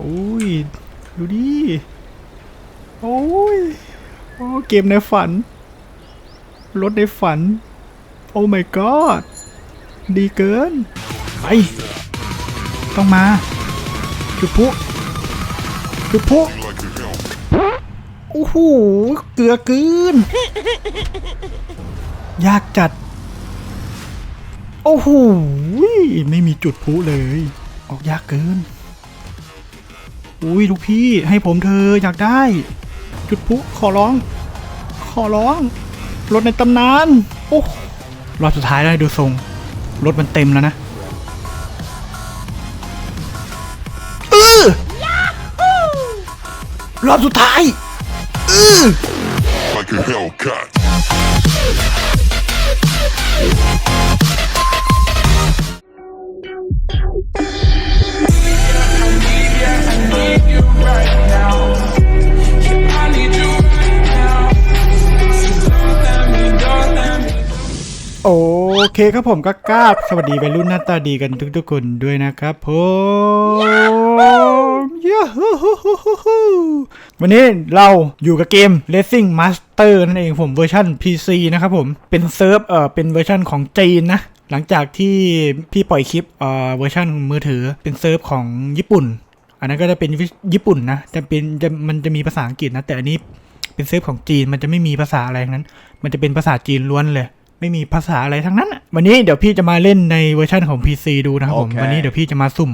โอ้ย ดูดิ โอ้ย โอ้ เกมในฝัน รถในฝัน โอ้ my god ดีเกิน ไป ต้องมา จุดพุจุดพุโอ้โห เกลือเกินยากจัด โอ้โห ไม่มีจุดพุเลย ออกยากเกิน อุ้ยลูกพี่ให้ผมเธออยากได้ จุดพลุขอร้อง ขอร้อง รถในตำนาน โอ้รอบสุดท้ายได้ดูทรง รถมันเต็มแล้วนะเออรอบสุดท้ายเออ like a Hellcat. เคครับผมก็กราบสวัสดีวัยรุ่นหน้าตาดีกันทุกๆคนด้วยนะครับผมยาฮูวันนี้เราอยู่กับเกม Racing Master นั่นเองผมเวอร์ชัน PC นะครับผมเป็นเซิร์ฟเอ่อเป็นเวอร์ชันของจีนนะหลังจากที่พี่ปล่อยคลิปเอ่อเวอร์ชันมือถือเป็นเซิร์ฟของญี่ปุ่น อันนั้นก็จะเป็นญี่ปุ่นนะจะเป็นจะมันจะมีภาษาอังกฤษนะแต่อันนี้เป็นเซิร์ฟของจีนมันจะไม่มีภาษาอะไรนั้น มันจะเป็นภาษาจีนล้วนเลย ไม่มีภาษาอะไรทั้งนั้นอะวันนี้เดี๋ยวพี่จะมาเล่นในเวอร์ชันของ PC ดูนะครับผมโอเควันนี้เดี๋ยวพี่จะมาสุ่ม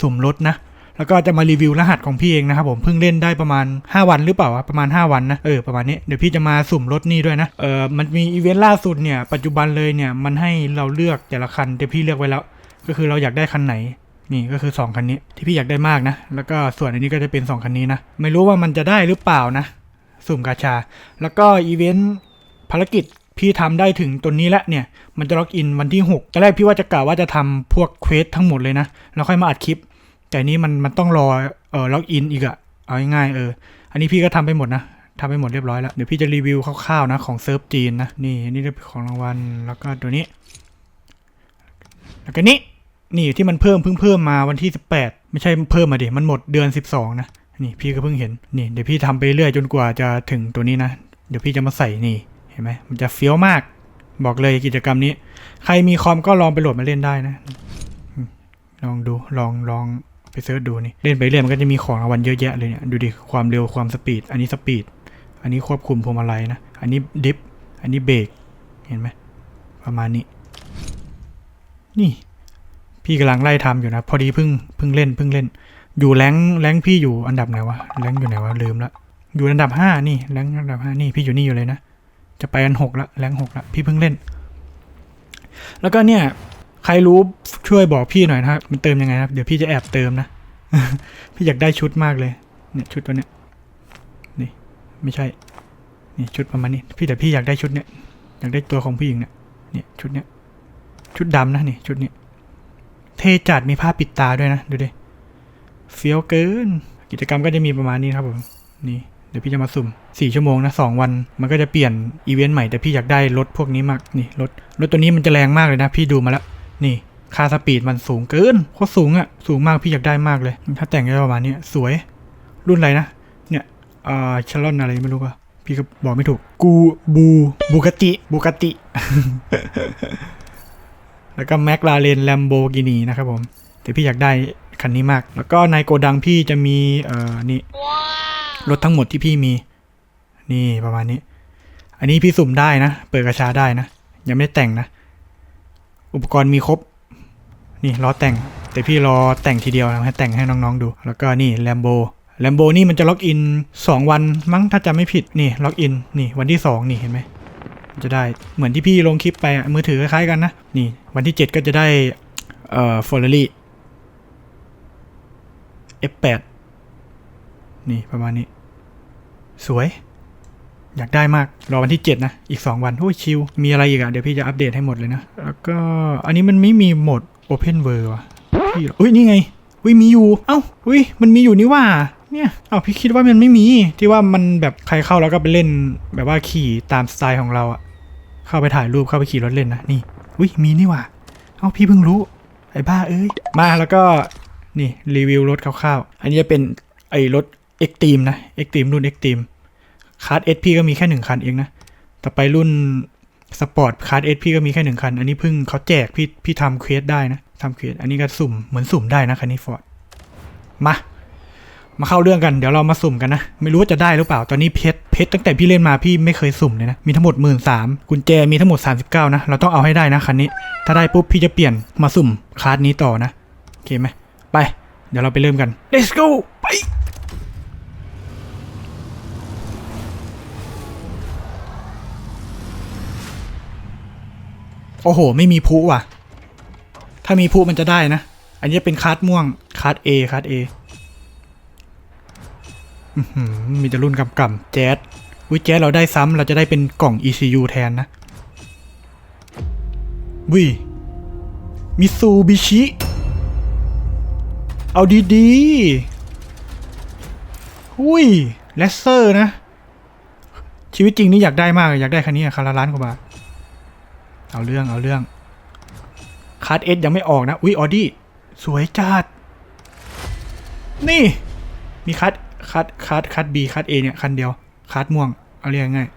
สุ่มรถนะ แล้วก็จะมารีวิวรหัสของพี่เองนะครับผมเพิ่งเล่นได้ประมาณ 5 วันหรือเปล่าวะประมาณ 5 วันนะเออประมาณนี้เดี๋ยวพี่จะมาสุ่มรถนี่ด้วยนะเออมันมีอีเวนต์ล่าสุดเนี่ยปัจจุบันเลยเนี่ยมันให้เราเลือกแต่ละคันแต่พี่เลือกไว้แล้ว ก็คือเราอยากได้คันไหนนี่ก็คือ 2คันนี้ที่พี่อยากได้มากนะ แล้วก็ส่วนอันนี้ก็จะเป็น 2คันนี้นะไม่รู้ว่ามันจะได้หรือเปล่านะ สุ่มกาชา แล้วก็อีเวนต์ภารกิจ พี่ทำได้ถึงตัวนี้แล้วเนี่ย มันจะล็อกอินวันที่6ตอนแรกพี่ว่าจะกล่าวว่าจะทำพวกเควสทั้งหมดเลยนะ แล้วค่อยมาอัดคลิป แต่นี้มันมันต้องรอเออล็อกอินอีกอะเอาง่ายๆเออ อันนี้พี่ก็ทำไปหมดนะทำไปหมดเรียบร้อยแล้ว เดี๋ยวพี่จะรีวิวคร่าวๆนะของเซิร์ฟจีนนะ นี่นี่เป็นของรางวัล แล้วก็ตัวนี้ แล้วก็นี้ นี่ที่มันเพิ่มเพิ่งเพิ่มมาวันที่ 18 ไม่ใช่เพิ่มมาดิ มันหมดเดือน 12 นะ นี่พี่ก็เพิ่งเห็น นี่เดี๋ยวพี่ทำไปเรื่อยจนกว่าจะถึงตัวนี้นะ เดี๋ยวพี่จะมาใส่นี่ ห็นไหมมันจะเฟี้ยวมาก บอกเลยกิจกรรมนี้ ใครมีคอมก็ลองไปโหลดมาเล่นได้นะ ลองดูลองลองไปเสิร์ชดูนี่เล่นไปเรื่อยมันก็จะมีของรางวัลเยอะแยะเลยเนี่ยดูดิความเร็วความสปีด อันนี้สปีด อันนี้ควบคุมพวงมาลัยนะ อันนี้ดิฟอันนี้เบรกเห็นไหมประมาณนี้ นี่ พี่กำลังไล่ทำอยู่นะ พอดีเพิ่งเพิ่งเล่นเพิ่งเล่น อยู่แรงแรงพี่อยู่อันดับไหนวะแรงอยู่ไหนวะลืมละอยู่อันดับห้านี่แรงอันดับห้านี่พี่อยู่นี่อยู่เลยนะ จะไปอันหกละแรงหกละพี่เพิ่งเล่น แล้วก็เนี่ย ใครรู้ช่วยบอกพี่หน่อยนะครับ มันเติมยังไงนะครับ เดี๋ยวพี่จะแอบเติมนะ พี่อยากได้ชุดมากเลย เนี่ยชุดตัวเนี้ย นี่ ไม่ใช่ นี่ชุดประมาณนี้ พี่แต่พี่อยากได้ชุดเนี้ย อยากได้ตัวของผู้หญิงเนี่ย เนี่ยชุดเนี้ย ชุดดำนะนี่ชุดเนี้ยเทจัดมีผ้าปิดตาด้วยนะ ดูดิ เฟี้ยวเกิน กิจกรรมก็จะมีประมาณนี้ครับผม นี่ ดี๋ยวพี่จะมาสุ่มสี่ชั่วโมงนะสองวัน มันก็จะเปลี่ยนอีเวนต์ใหม่แต่พี่อยากได้รถพวกนี้มากนี่รถรถตัวนี้มันจะแรงมากเลยนะพี่ดูมาแล้วนี่ค่าสปีดมันสูงเกินโคตรสูงอะ่ะสูงมากพี่อยากได้มากเลย ถ้าแต่งได้ประมาณนี้สวยรุ่นอะไรนะเนี่ยเอ่าชลอนอะไรไม่รู้ป่ะพี่ก็บอกไม่ถูกกูบูบูกติบูกติแล้วก็แมคลาเรนแลมโบกินีนะครับผมแต่พี่อยากได้คันนี้มาก แล้วก็ในโกดังพี่จะมีเอ่อนี่ รถทั้งหมดที่พี่มี นี่ประมาณนี้ อันนี้พี่สุ่มได้นะ เปิดกระชาได้นะ ยังไม่ได้แต่งนะ อุปกรณ์มีครบ นี่ล้อแต่ง แต่พี่รอแต่งทีเดียวนะให้แต่งให้น้องๆดู แล้วก็นี่แลมโบแลมโบนี่มันจะล็อกอิน 2 วันมั้งถ้าจำไม่ผิดนี่ล็อกอินนี่วันที่ 2 นี่เห็นไหมจะได้เหมือนที่พี่ลงคลิปไปอะมือถือคล้ายๆกันนะ นี่วันที่ 7 ก็จะได้เอ่อฟอร์รี่ F8 นี่ประมาณนี้ สวย อยากได้มาก รอวันที่ 7 นะ อีก 2 วันโอ้ยชิลมีอะไรอีกอะเดี๋ยวพี่จะอัปเดตให้หมดเลยนะ แล้วก็อันนี้มันไม่มีโหมด Open World ว่ะพี่อุ้ยนี่ไงอุ้ยมีอยู่ เอ้าอุ้ยมันมีอยู่นี่ว่าเนี่ยเอ้าพี่คิดว่ามันไม่มีที่ว่ามันแบบใครเข้าแล้วก็ไปเล่น แบบว่าขี่ตามสไตล์ของเราอะเข้าไปถ่ายรูปเข้าไปขี่รถเล่นนะนี่อุ้ยมีนี่ว่าเอ้าพี่เพิ่งรู้ไอ้บ้าเอ้ยมาแล้วก็นี่รีวิวรถคร่าวๆ อันนี้จะเป็นไอ้รถ เอ็กตีมนะเอ็กตีมรุ่นเอ็กตีมคาร์ดเอสพีก็มีแค่หนึ่งคันเองนะ ต่อไปรุ่นสปอร์ตคาร์ดเอสพีก็มีแค่หนึ่งคัน อันนี้เพิ่งเขาแจกพี่พี่ทำเควสได้นะทำเควสอันนี้ก็สุ่มเหมือนสุ่มได้นะคันนี้ฟอร์ดมา มาเข้าเรื่องกันเดี๋ยวเรามาสุ่มกันนะ ไม่รู้ว่าจะได้หรือเปล่าตอนนี้เพชรเพชรตั้งแต่พี่เล่นมาพี่ไม่เคยสุ่มเลยนะมีทั้งหมดหมื่นสามกุญแจมีทั้งหมด 39 นะ เราต้องเอาให้ได้นะคันนี้ ถ้าได้ปุ๊บพี่จะเปลี่ยนมาสุ่มคาร์ดนี้ต่อนะโอเคไหมไป เดี๋ยวเราไปเริ่มกัน let's go ไป โอ้โห ไม่มีพุว่ะ ถ้ามีพุมันจะได้นะ อันนี้เป็นคาร์ดม่วงคาร์ด A คาร์ด A อื้อหือมีแต่รุ่นกำกำแจ๊สวิแจ๊สเราได้ซ้ำเราจะได้เป็นกล่อง ECU แทนนะวิมิซูบิชิ เอาดีๆหุยเลสเซอร์นะ ชีวิตจริงนี่อยากได้มาก อยากได้คันนี้คันละล้านกว่าบาท เอาเรื่องเอาเรื่องคาร์ดเอสยังไม่ออกนะ อุ้ยออดี้สวยจัด นี่ มีคัดคัดคัดคัดบีคัดเอเนี่ย คันเดียว คัดม่วง เอาเรียกง่าย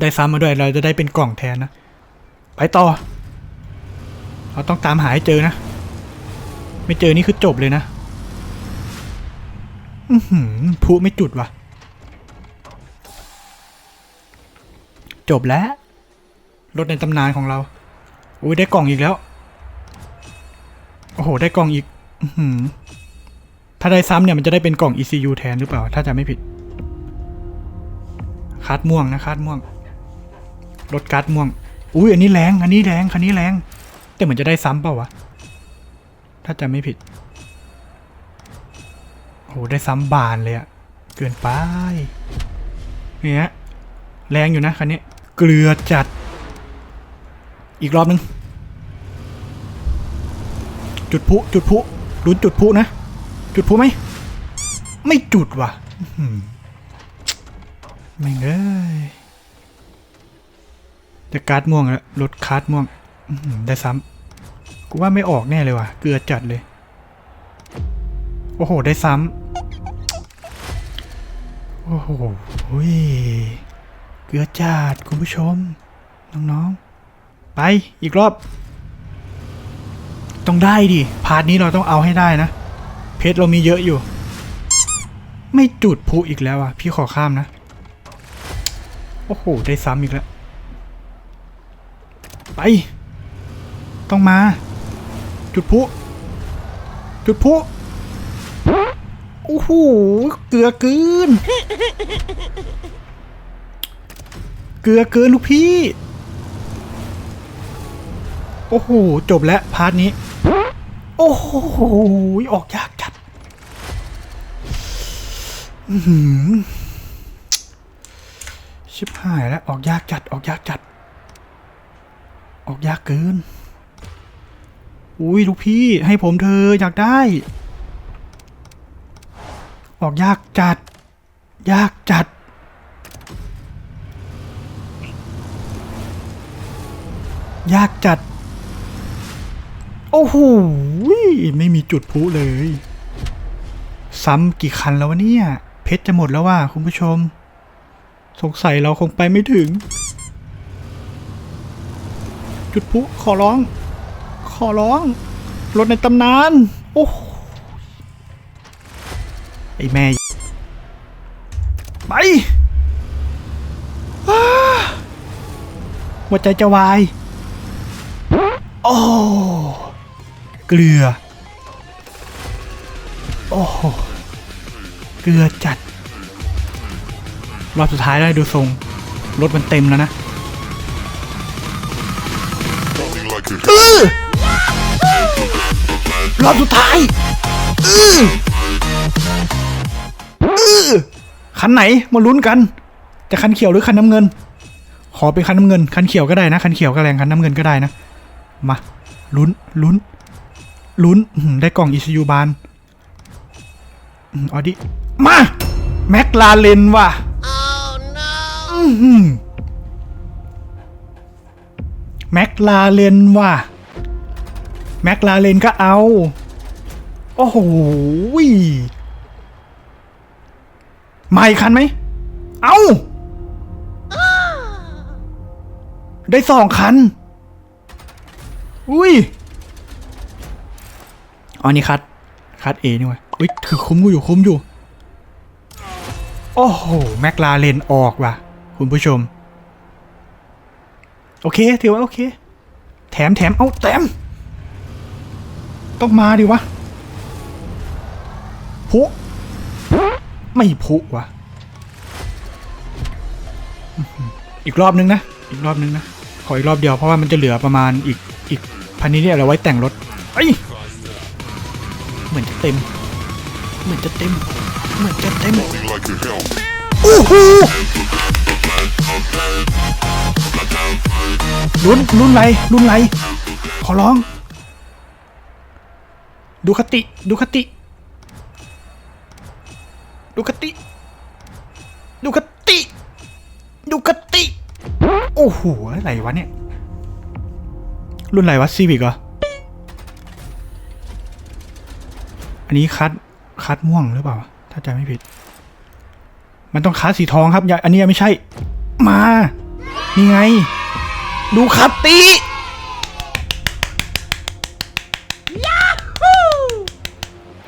ได้ซ้ำมาด้วยเราจะได้เป็นกล่องแทนนะ ไปต่อ เราต้องตามหาให้เจอนะ ไม่เจอนี่คือจบเลยนะอือหือพลุไม่จุดว่ะ จบแล้ว รถในตำนานของเราอุ้ยได้กล่องอีกแล้ว โอ้โห ได้กล่องอีกอถ้าได้ซ้ำเนี่ยมันจะได้เป็นกล่อง ECU แทนหรือเปล่า ถ้าจะไม่ผิดคาร์ดม่วงนะคาร์ดม่วง รถการ์ดม่วง อุ้ยอันนี้แรง อันนี้แรง คันนี้แรง แต่เหมือนจะได้ซ้ำเปล่าวะ ถ้าจะไม่ผิดโหได้ซ้ำบานเลยอะเกินไป เนี่ยแรงอยู่นะคันนี้ เกลือจัด อีกรอบนึง จุดพุจุดพุลุ้นจุดพุนะ จุดพุไหม ไม่จุดว่ะไม่เอ้ยจะการ์ดม่วงแล้วรถคาร์ดม่วงได้ซ้ำกูว่าไม่ออกแน่เลยว่ะ เกลือจัดเลย โอ้โห ได้ซ้ำโอ้โหหุยเกลือจัดคุณผู้ชม น้องๆ ไปอีกรอบ ต้องได้ดิ พาร์ทนี้เราต้องเอาให้ได้นะ เพชรเรามีเยอะอยู่ ไม่จุดพลุอีกแล้วอะ พี่ขอข้ามนะ โอ้โห ได้ซ้ำอีกแล้ว ไป ต้องมา จุดพลุจุดพลุโอ้โห เกลือเกิน เกลือเกินลูกพี่ อ้โห จบแล้ว พาร์ทนี้ โอ้โห ออกยากจัดอื้อหือชิบหายแล้ว ออกยากจัด ออกยากจัด ออกยากเกิน อุ้ยลูกพี่ให้ผมเธออยากได้ ออกยากจัด ยากจัดยากจัด โอ้โหไม่มีจุดพุเลย ซ้ำกี่คันแล้ววะเนี่ย เพชรจะหมดแล้วว่าคุณผู้ชม สงสัยเราคงไปไม่ถึง จุดพุขอร้อง ขอร้อง รถในตำนาน โอ้ไอแม่ ไปอ้าหัวใจจะวาย โอ้ เกลือ โอ้โห เกลือจัด รอบสุดท้ายได้ดูทรง รถมันเต็มแล้วนะ Party like a เออรอบสุดท้ายเออเออคันไหนมาลุ้นกัน จะคันเขียวหรือคันน้ำเงิน ขอเป็นคันน้ำเงิน คันเขียวก็ได้นะ คันเขียวก็แรงคันน้ำเงินก็ได้นะ มาลุ้นลุ้น ลุ้นอื้อหือได้กล่อง ECU บานอืมเออดิมา แม็กลาเลนว่ะอื้อหือแม็กลาเลนว่ะ แม็กลาเรนก็เอา โอ้โหยมาอีกคันไหม เอาได้สองคัน อุ้ย อ๋อนี่คัดคัดเอนี่วะอุ้ยถือคุ้มกูอยู่คุ้มอยู่ โอ้โห แม็กลาเรนออกว่ะ คุณผู้ชม โอเค ถือว่าโอเค แถมแถมเอาแถมต้องมาดิวะพุไม่พุวะอีกรอบนึงนะ อีกรอบนึงนะ ขออีกรอบเดียวเพราะว่ามันจะเหลือประมาณอีกอีกพันนี้เนี่ยเอาไว้แต่งรถไอ้ ต็ม เหมือนจะเต็ม เหมือนจะเต็ม Be like a Hellcat. โอ้โหรุ่นรุ่นไรรุ่นไรขอร้อง ดูคติดูคติ ดูคติ ดูคติ ดูคติ โอ้โหอะไรวะเนี่ย รุ่นอะไรวะซีวิกเหรอ อันนี้คัดคัดม่วงหรือเปล่า ถ้าจำไม่ผิด มันต้องคัดสีทองครับอย่าอันนี้ยังไม่ใช่ มานี่ไง ดูคัตติ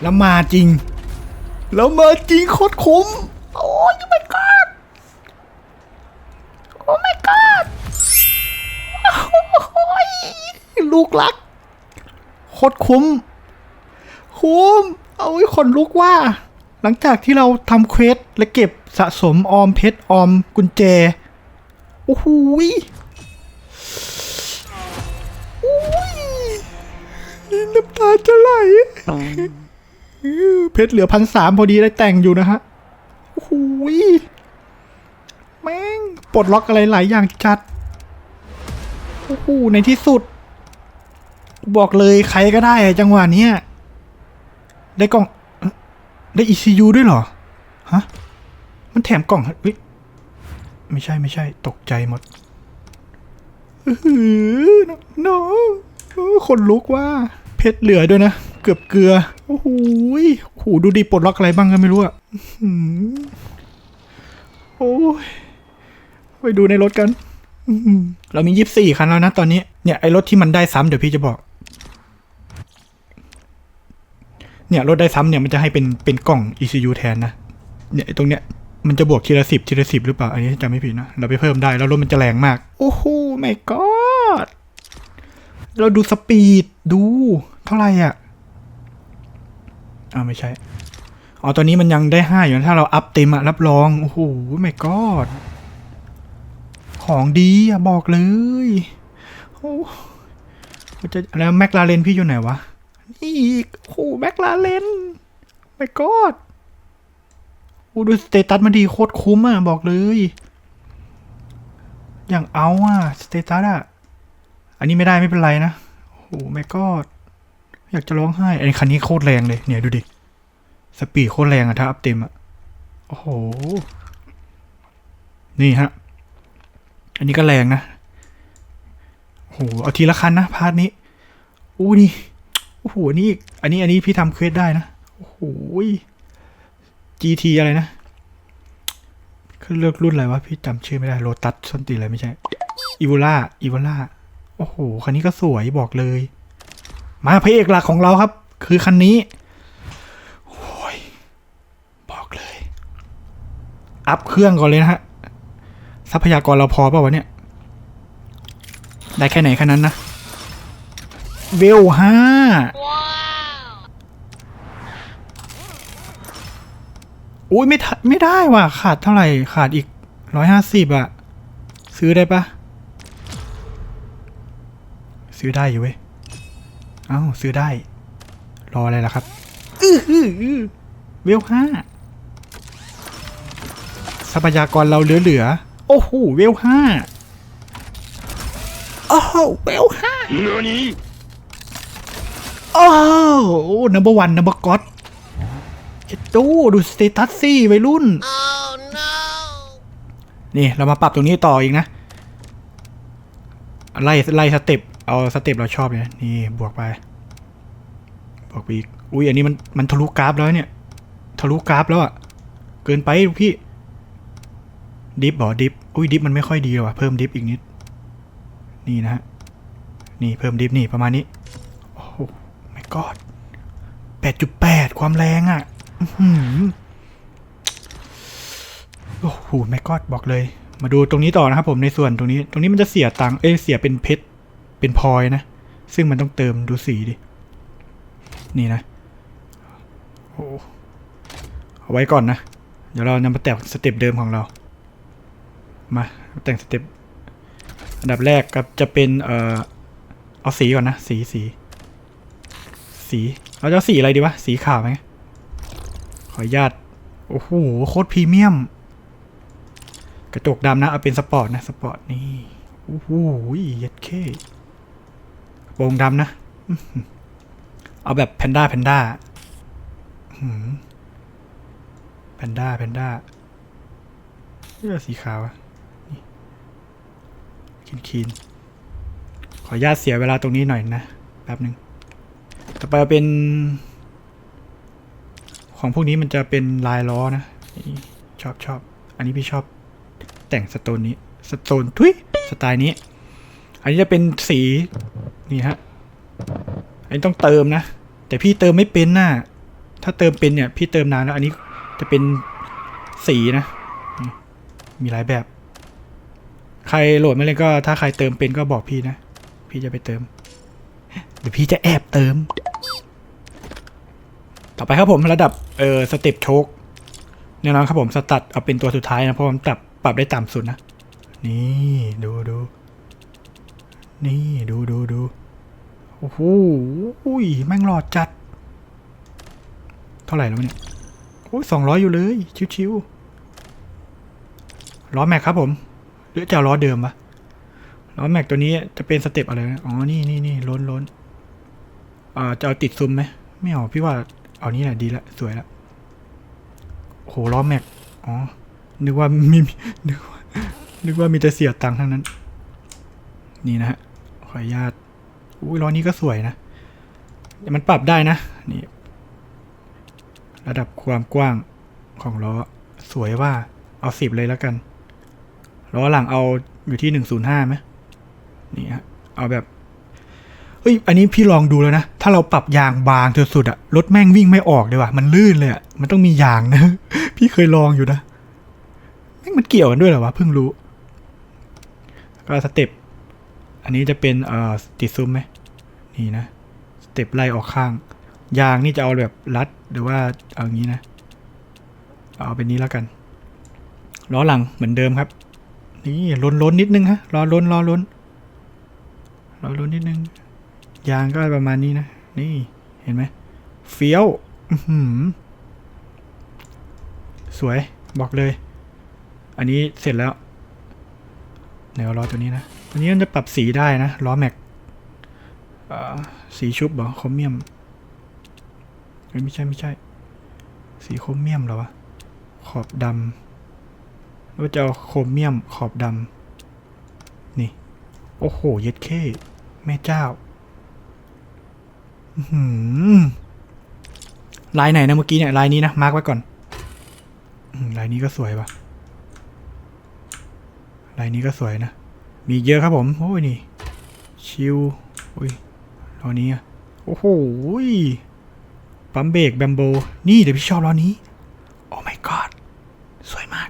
แล้วมาจริง แล้วมาจริงโคตรคุ้ม โอ้ยไม่กอดโอ้ไม่กอดโอ้ยลูกรักโคตรคุ้ม คุ้มเอาไว้คนลุกว่า หลังจากที่เราทำเควสและเก็บสะสมออมเพชรออมกุญแจ โอ้โหยโอ้ยน้ำตาจะไหลเพชรเหลือพันสามพอดีได้แต่งอยู่นะฮะโอ้โหยแม่งปลดล็อกอะไรหลายอย่างจัด โอ้โหในที่สุด บอกเลยใครก็ได้จังหวะเนี้ย ได้กล่อง ได้ ECU ด้วยเหรอ ฮะ มันแถมกล่องเฮ้ยไม่ใช่ไม่ใช่ ตกใจหมดอื้อหือน้องคนลุกว่า เพชรเหลือด้วยนะ เกือบเกลือ โอ้โหยโอ้โหดูดีปลดล็อกอะไรบ้างก็ไม่รู้อะโอ้ย ไปดูในรถกัน เรามียี่สี่คันแล้วนะตอนนี้ เนี่ยไอรถที่มันได้ซ้ำเดี๋ยวพี่จะบอก เนี่ยรถได้ซ้ำเนี่ยมันจะให้เป็นเป็นกล่อง ECU แทนนะ เนี่ยตรงเนี้ยมันจะบวกทีละสิบทีละสิบหรือเปล่า อันนี้จำไม่ผิดนะ เราไปเพิ่มได้แล้วรถมันจะแรงมาก โอ้โหไม่กอดเราดูสปีดดูเท่าไหร่อะอ่าไม่ใช่อ๋อตอนนี้มันยังได้ห้าอยู่นะถ้าเราอัพเต็มอะรับรองโอ้โหไม่กอดของดีอะบอกเลยโอ้จะแล้วแม็กลาเรนพี่อยู่ไหนวะ นี่อีกโอ้โหแม็กลาเรนไม่กอดโอ้ดูสเตตัสมันดีโคตรคุ้มอะ บอกเลย อย่างเอาอะ สเตตัสอะ อันนี้ไม่ได้ไม่เป็นไรนะโอ้โหไม่กอดอยากจะร้องไห้ไอ้คันนี้โคตรแรงเลย เนี่ยดูดิ สปีดโคตรแรงอะถ้าอัพเต็มอะโอ้โห นี่ฮะ อันนี้ก็แรงนะโอ้โห เอาทีละคันนะ พาร์ทนี้ อู้นี่ อ้โหนนี้อีกอันนี้อันนี้พี่ทำเควสได้นะ โอ้โห GT อะไรนะคือเลือกรุ่นอะไรวะพี่จำชื่อไม่ได้โ o ตัสส้นตีอะไรไม่ใช่อีวล่าอีวล่าโอ้โห คันนี้ก็สวยบอกเลย มาพระเอกหลักของเราครับ คือคันนี้โอ้ยบอกเลย อัพเครื่องก่อนเลยนะฮะ ทรัพยากรเราพอเปล่าวะเนี่ย ได้แค่ไหนแค่นั้นนะ เวลห้าอุ้ยไม่ทันไม่ได้ว่ะ ขาดเท่าไหร่ ขาดอีกร้อยห้าสิบอะซื้อได้ปะซื้อได้อยู่เว้ย เอ้า ซื้อได้ รออะไรล่ะครับ อื้อหืออื้อเวลห้าทรัพยากรเราเหลือๆโอ้โห เวลห้าโอ้โห เวลห้า NANI? โอ้ โหนัมเบอร์วันนัมเบอร์ก็อดเจ็ดตู้ดูสเตตัสซี่วัยรุ่น Oh no! นี่ เรามาปรับตรงนี้ต่ออีกนะ ไล่ไล่สเต็ปเอาสเต็ปเราชอบเลยนะนี่ บวกไปบอกไปอีก อุ้ยอันนี้มันมันทะลุกราฟแล้วเนี่ย ทะลุกราฟแล้วอะเกินไปลูกพี่ ดิฟบอดิฟอุ้ยดิฟมันไม่ค่อยดีหรอวะเพิ่มดิฟอีกนิด นี่นะฮะ นี่เพิ่มดิฟนี่ประมาณนี้โอ้โหไม่ กอดแปดจุดแปดความแรงอะ่ะโอ้โหไม่กอดบอกเลย มาดูตรงนี้ต่อนะครับผมในส่วนตรงนี้ ตรงนี้มันจะเสียตังค์เอ้ยเสียเป็นเพชรเป็นพลอยนะ ซึ่งมันต้องเติมดูสีดิ นี่นะโอ้เอาไว้ก่อนนะ เดี๋ยวเรานำมาแต่งสเต็ปเดิมของเรา มาแต่งสเต็ปอันดับแรกครับจะเป็นเอ่อเอาสีก่อนนะ สีสี สีเราจะเอาสีอะไรดีวะ สีขาวไหมขออนุญาต โอ้โห โคตรพรีเมียม กระจกดำนะ เอาเป็นสปอร์ตนะ สปอร์ตนี่ โอ้โหเย็ดเคกระโปรงดำนะ เอาแบบแพนด้าแพนด้าแพนด้าแพนด้าเลือสีขาวคินคีนขออนุญาตเสียเวลาตรงนี้หน่อยนะ แป๊บหนึ่ง ต่อไปเป็น ของพวกนี้มันจะเป็นลายล้อนะ ชอบชอบ อันนี้พี่ชอบแต่งสโตนนี้ สโตนทุยสไตล์นี้ อันนี้จะเป็นสีนี่ฮะ อันนี้ต้องเติมนะ แต่พี่เติมไม่เป็นน่ะถ้าเติมเป็นเนี่ย พี่เติมนานแล้ว อันนี้จะเป็นสีนะ มีหลายแบบ ใครโหลดมาเล่นก็ถ้าใครเติมเป็นก็บอกพี่นะ พี่จะไปเติม เดี๋ยวพี่จะแอบเติม ต่อไปครับผมระดับเอ่อสเต็ปโชคแน่นอนครับผมสตัดเอาเป็นตัวสุดท้ายนะเพราะมันปรับปรับได้ต่ำสุดนะ นี่ดูดูนี่ดูดูดูโอ้โหอุ้ยแม่งหลอดจัด เท่าไหร่แล้วเนี่ยโอ้ยสองร้อยอยู่เลย ชิวๆล้อแม็กครับผมหรือจะล้อเดิมวะล้อแม็กตัวนี้จะเป็นสเต็ปอะไรนะอ๋อนี่นี่นี่ล้นล้นอ่าจะเอาติดซุมไหมไม่เอาพี่ว่า เอานี้แหละดีละสวยละโหล้อแม็ก อ๋อ นึกว่ามีนึกว่านึกว่ามีแต่เสียตังค์ทั้งนั้น นี่นะฮะ ขออนุญาต อุ้ยล้อนี้ก็สวยนะแต่มันปรับได้นะ นี่ ระดับความกว้างของล้อ สวยว่า เอาสิบเลยแล้วกัน ล้อหลังเอาอยู่ที่หนึ่งศูนย์ห้าไหมนี่ฮะ เอาแบบ เฮ้ย อันนี้พี่ลองดูแล้วนะ ถ้าเราปรับยางบางสุดๆอะรถแม่งวิ่งไม่ออกเลยว่ะ มันลื่นเลยอะมันต้องมียางนะ พี่เคยลองอยู่นะ แม่งมันเกี่ยวกันด้วยเหรอวะ เพิ่งรู้ ก็สเต็ป อันนี้จะเป็นเอ่อติดซุ้มไหม นี่นะ สเต็ปไล่ออกข้าง ยางนี่จะเอาแบบรัดหรือว่าเอาอย่างนี้นะ เอาเป็นนี้แล้วกัน ล้อหลังเหมือนเดิมครับ นี่ล้นล้นๆนิดนึงฮะรอล้นรอล้นรอล้นนิดนึง ยางก็ประมาณนี้นะ นี่เห็นไหมเฟี้ยวสวยบอกเลย อันนี้เสร็จแล้วเดี๋ยวรอตัวนี้นะ ตัวนี้มันจะปรับสีได้นะล้อแม็กสีชุบเหรอโครเมียมเอ้ยไม่ใช่ไม่ใช่ สีโครเมียมหรอวะขอบดำแล้วจะเอาโครเมียมขอบดำนี่ โอ้โห เย็ดเข้แม่เจ้า ลายไหนนะเมื่อกี้เนี่ยลายนี้นะ มาร์กไว้ก่อนลายนี้ก็สวยว่ะลายนี้ก็สวยนะ มีเยอะครับผม โอ้ยนี่ ชิวอุ้ยล้อนี้อะโอ้โหปั๊มเบรกแบมโบ นี่เดี๋ยวพี่ชอบล้อนี้ โอ้ my god สวยมาก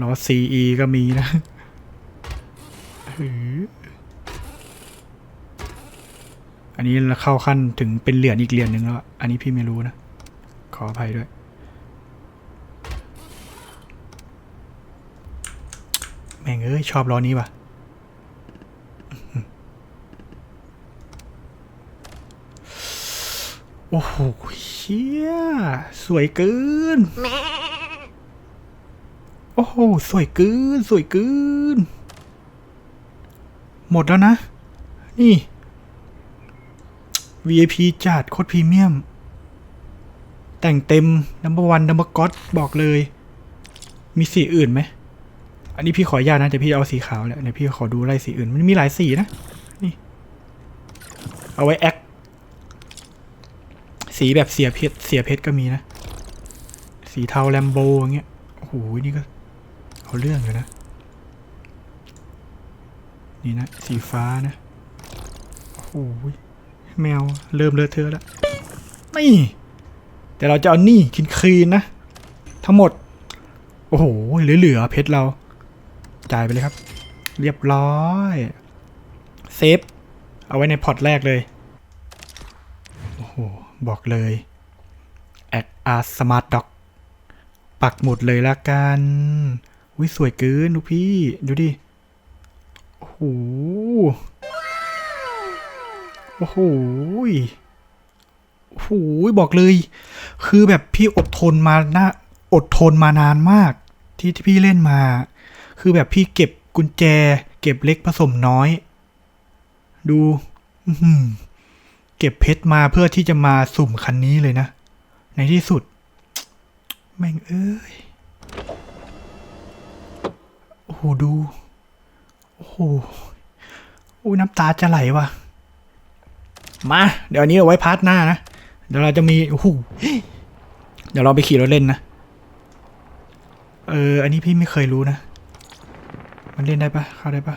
ล้อ CE ก็มีนะ หื อันนี้เราเข้าขั้นถึงเป็นเหรียญอีกเหรียญหนึ่งแล้ว อันนี้พี่ไม่รู้นะ ขออภัยด้วย แม่งเอ้ย ชอบล้อนี้ว่ะโอ้โหเชี่ยสวยเกิน โอ้โห สวยเกิน สวยเกิน หมดแล้วนะ นี่ VIP จัดโคตรพรีเมียม แต่งเต็ม number one number god บอกเลย มีสีอื่นไหม อันนี้พี่ขออนุญาตนะ แต่พี่เอาสีขาวแหละเดี๋ยวพี่ขอดูไล่สีอื่น มันมีหลายสีนะ นี่ เอาไว้แอค สีแบบเสียเพชรเสียเพชรก็มีนะ สีเทาแลมโบอย่างเงี้ย โอ้โห นี่ก็ เอาเรื่องเลยนะ นี่นะ สีฟ้านะ โอ้โห แมวเริ่มเลอะเทอะแล้วนี่ แต่เราจะเอานี่คินคีนนะ ทั้งหมด โอ้โหเหลือๆเพชรเรา จ่ายไปเลยครับ เรียบร้อยเซฟเอาไว้ในพอร์ตแรกเลย โอ้โห บอกเลย add a smart dock ปักหมุดเลยละกันวิสวยเกินดูพี่ ดูดิ โอ้โห โอ้โหโอ้โหบอกเลย คือแบบพี่อดทนมานะอดทนมานานมาก ที่ที่พี่เล่นมา คือแบบพี่เก็บกุญแจ เก็บเล็กผสมน้อย ดูเก็บเพชรมาเพื่อที่จะมาสุ่มคันนี้เลยนะ ในที่สุด แม่งเอ้ย โอ้โหดู โอ้โหน้ำตาจะไหลว่ะ มา เดี๋ยวอันนี้เอาไว้พาร์ทหน้านะ เดี๋ยวเราจะมีโอ้โหเดี๋ยวเราไปขี่รถเล่นนะ เออ อันนี้พี่ไม่เคยรู้นะ มันเล่นได้ปะเข้าได้ปะ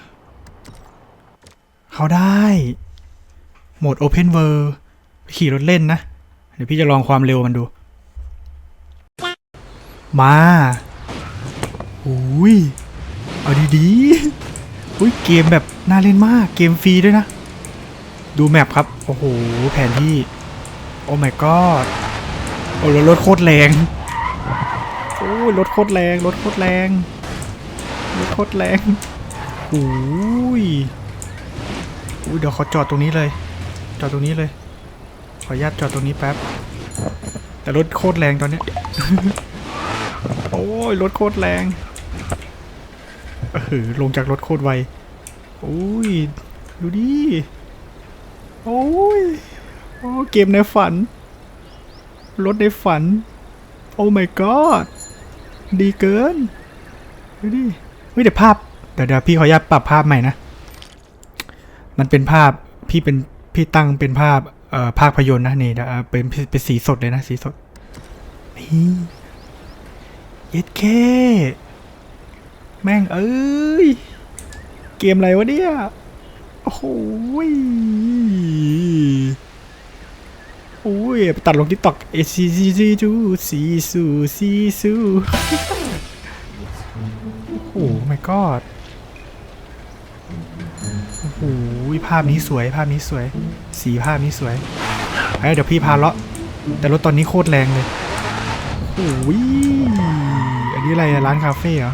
เข้าได้ โหมด Open World ไปขี่รถเล่นนะ เดี๋ยวพี่จะลองความเร็วมันดู มาอุ้ย เอาดีๆอุ้ย เกมแบบน่าเล่นมาก เกมฟรีด้วยนะ ดูแมปครับ โอ้โห แผนที่ โอ้ my god โอ้รถโคตรแรง โอ้ยรถโคตรแรง รถโคตรแรง รถโคตรแรงโอ้ยอุ้ยเดี๋ยวขอจอดตรงนี้เลย จอดตรงนี้เลย ขออนุญาตจอดตรงนี้แป๊บ แต่รถโคตรแรงตอนเนี้ย โอ้ยรถโคตรแรงเออลงจากรถโคตรไว โอ้ย ดูดิ โอ้ยโอ้เกมในฝัน รถในฝัน โอ้ my god ดีเกิน ดูดิเฮ้ยเดี๋ยวภาพ เดี๋ยวเดี๋ยวพี่ขออนุญาตปรับภาพใหม่นะ มันเป็นภาพพี่เป็นพี่ตั้งเป็นภาพเอ่อภาพยนตร์นะนี่เดี๋ยวเอาเป็นเป็นสีสดเลยนะสีสดนี่เย็ดแค่แม่งเอ้ย เกมอะไรวะเนี่ย โอ้โหโอ้ยไปตัดลงทิกตอกเอซีซีซีจูซีซูซีซูโอ้โห my god โอ้โหภาพนี้สวย ภาพนี้สวย สีภาพนี้สวยเอ้ยเดี๋ยวพี่พาเลาะ แต่รถตอนนี้โคตรแรงเลยโอ้ยอันนี้อะไรร้านคาเฟ่เหรอ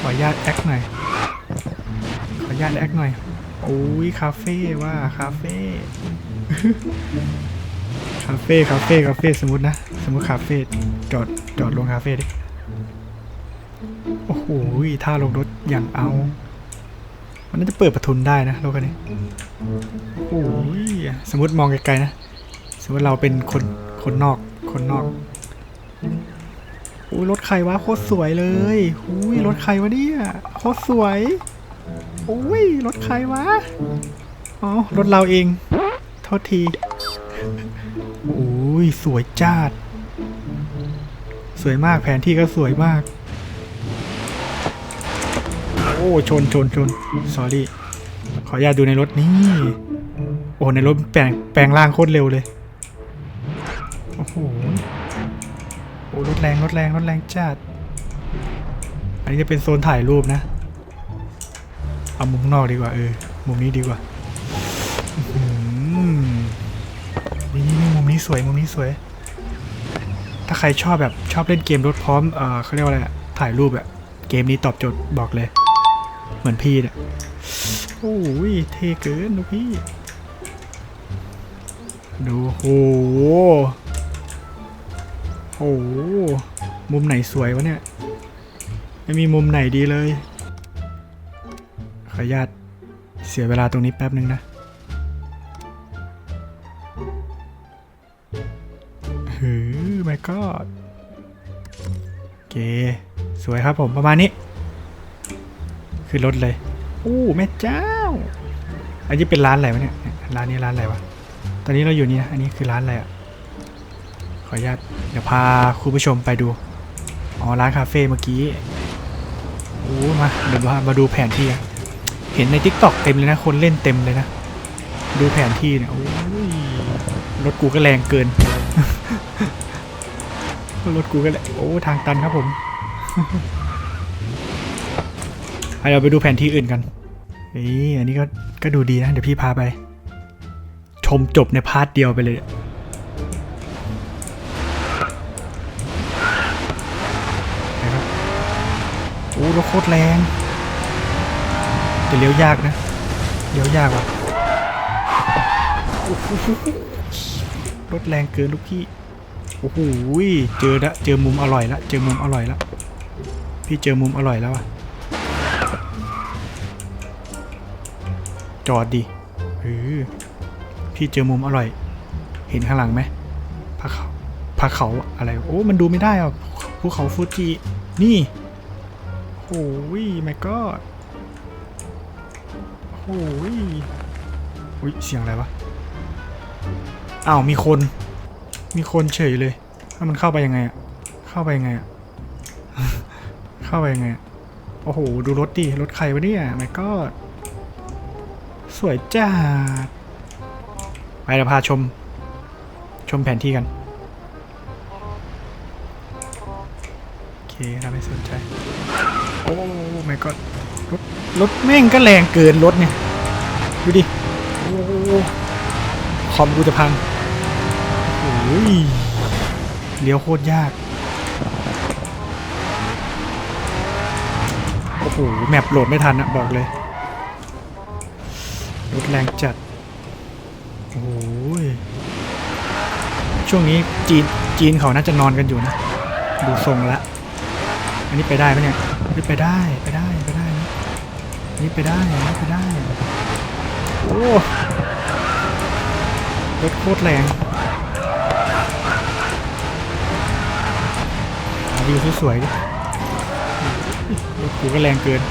ขออนุญาตแอคหน่อย ขออนุญาตแอคหน่อย โอ้ยคาเฟ่ว่าคาเฟ่คาเฟ่คาเฟ่คาเฟ่สมมตินะ สมมติคาเฟ่จอดจอดลงคาเฟ่ดิโอ้โหท่าลงรถอย่างเอา มันน่าจะเปิดประทุนได้นะรถคันนี้โอ้ยสมมติมองไกลๆนะ สมมติเราเป็นคนคนนอกคนนอกอุ้ยรถใครวะโคตรสวยเลยอุ้ยรถใครวะเนี่ยโคตรสวย โอ้ยรถใครวะ อ๋อ รถเราเอง โทษที โอ้ย สวยจัดสวยมากแผนที่ก็สวยมาก โอ้ ชนชนชน sorry ขออนุญาตดูในรถนี่ โอ้ ในรถแปลงแปลงร่างโคตรเร็วเลย โอ้โห โอ้ รถแรง รถแรง รถแรงจัด อันนี้จะเป็นโซนถ่ายรูปนะ เอามุมนอกดีกว่าเออ มุมนี้ดีกว่าอื้อหือนี่นี่มุมนี้สวยมุมนี้สวย ถ้าใครชอบแบบชอบเล่นเกมรถพร้อมเออเขาเรียกว่าอะไรถ่ายรูปอะเกมนี้ตอบโจทย์บอกเลย เหมือนพี่เนี่ยโอ้ยเท่เกินดูพี่ ดูโอ้โหโอ้โหมุมไหนสวยวะเนี่ยไม่มีมุมไหนดีเลย ออนุญาตเสียเวลาตรงนี้แป๊บนึงนะหือไม่ก็โอเคสวยครับผมประมาณนี้ขึ้นรถเลยโอ้แม่เจ้า อันนี้เป็นร้านอะไรวะเนี่ย ร้านนี้ร้านอะไรวะ ตอนนี้เราอยู่นี่นะอันนี้คือร้านอะไรอะ ขออนุญาตเดี๋ยวพาคุณผู้ชมไปดู อ๋อ ร้านคาเฟ่เมื่อกี้ โอ้ มาเดี๋ยวมามาดูแผนที่อะ เห็นใน t ิ k t o k เต็มเลยนะ คนเล่นเต็มเลยนะ ดูแผนที่เนี่ยโอ้ยรถกูก็แรงเกิน รถกูก็แรงโอ้ ทางตันครับผมไปเราไปดูแผนที่อื่นกันเอ้ยอันนี้ก็ก็ดูดีนะ เดี๋ยวพี่พาไป ชมจบในพาร์ทเดียวไปเลยนะครับโอ้รถโคตรแรง แต่เลี้ยวยากนะ เลี้ยวยากว่ะรถแรงเกินลูกพี่ โอ้โหเจอละเจอมุมอร่อยละ เจอมุมอร่อยละ พี่เจอมุมอร่อยแล้วอะ จอดดิเออพี่เจอมุมอร่อย เห็นข้างหลังไหมพาเขาพาเขาอะไร โอ้ มันดูไม่ได้อะภูเขาฟูจิ นี่โอ้ยไม่ก็ โอ้ยอุ้ยเสียงอะไรวะอ้าวมีคน มีคนเฉยเลยถ้ามันเข้าไปยังไงอะเข้าไปยังไงอะเข้าไปยังไงอะโอ้โหดูรถดิรถใครวะเนี่ยไม่ก็สวยจ้าดไปเราพาชม ชมแผนที่กัน โอเคเราไม่สนใจ โอ้ไม่ก็ รถแม่งก็แรงเกินรถเนี่ย ดูดิโอ้คอมกูจะพังโอ้ยเลี้ยวโคตรยาก โอ้โห แมปโหลดไม่ทันอะบอกเลย รถแรงจัด โอ้ย ช่วงนี้จีน จีนเขาน่าจะนอนกันอยู่นะ ดูทรงละ อันนี้ไปได้ไหมเนี่ย ไปได้ ไปได้ไนี่ไปได้นี่ไปได้ โอ้รถโคตรแรงวิวสวยๆดิรถกูก็แรงเกิน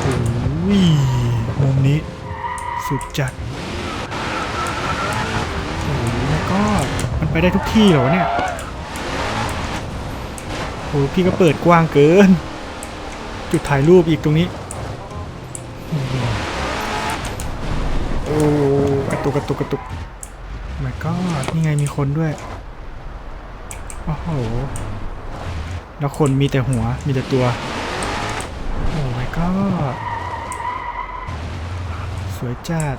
โอ้ยมุมนี้ สุดจัดโอ้ยแล้วก็มันไปได้ทุกที่เหรอเนี่ยโอ้ยพี่ก็เปิดกว้างเกิน จุดถ่ายรูปอีกตรงนี้โอ้กระตุกกระตุกกระตุกมันก็นี่ไงมีคนด้วยโอ้โหแล้วคนมีแต่หัวมีแต่ตัวโอ้ my god สวยจัด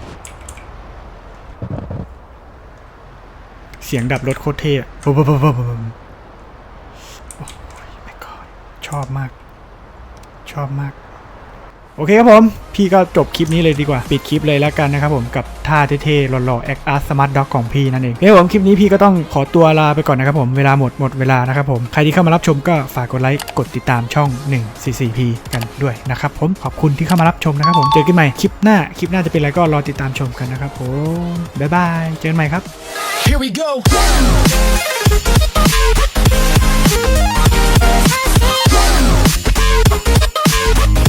เสียงดับรถโคตรเท่อะปุ๊บปุ๊บปุ๊บปุ๊บปุ๊บโอ้ย my god ชอบมาก ชอบมาก โอเคครับผม พี่ก็จบคลิปนี้เลยดีกว่า ปิดคลิปเลยแล้วกันนะครับผมกับท่าเท่ๆหล่อๆแอคอาร์สมาร์ทด็อกของพี่นั่นเองโอเคครับผมคลิปนี้พี่ก็ต้องขอตัวลาไปก่อนนะครับผมเวลาหมดหมดเวลานะครับผมใครที่เข้ามารับชมก็ฝากกดไลค์กดติดตามช่อง 144p กันด้วยนะครับผมขอบคุณที่เข้ามารับชมนะครับผมเจอกันใหม่คลิปหน้าคลิปหน้าจะเป็นอะไรก็รอติดตามชมกันนะครับผมบ๊ายบายเจอกันใหม่ครับ Here we go. Bye.